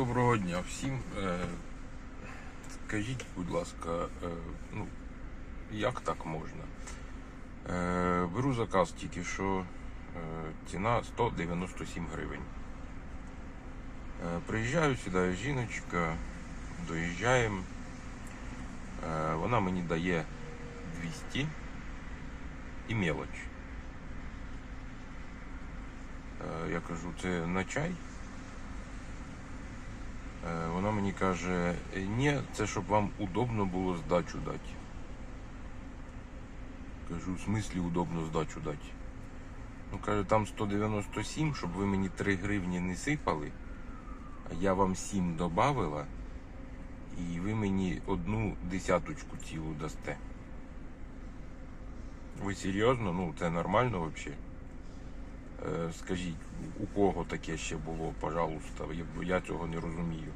Доброго дня всім. Е, Скажіть, будь ласка, е, ну, як так можна? Е, Беру заказ тільки що ціна 197 гривень. Приїжджаю, сідає жіночка, доїжджаємо. Вона мені дає 200 і мелоч. Я кажу, це на чай? Мені каже, «Е, ні, це щоб вам удобно було здачу дати. Кажу, в смислі удобно здачу дати. Ну, каже, там 197, щоб ви мені 3 гривні не сипали, а я вам 7 додавила, і ви мені одну десяточку цілу дасте. Ви серйозно? Ну, це нормально взагалі? Е, Скажіть, у кого таке ще було, пожалуйста, я цього не розумію.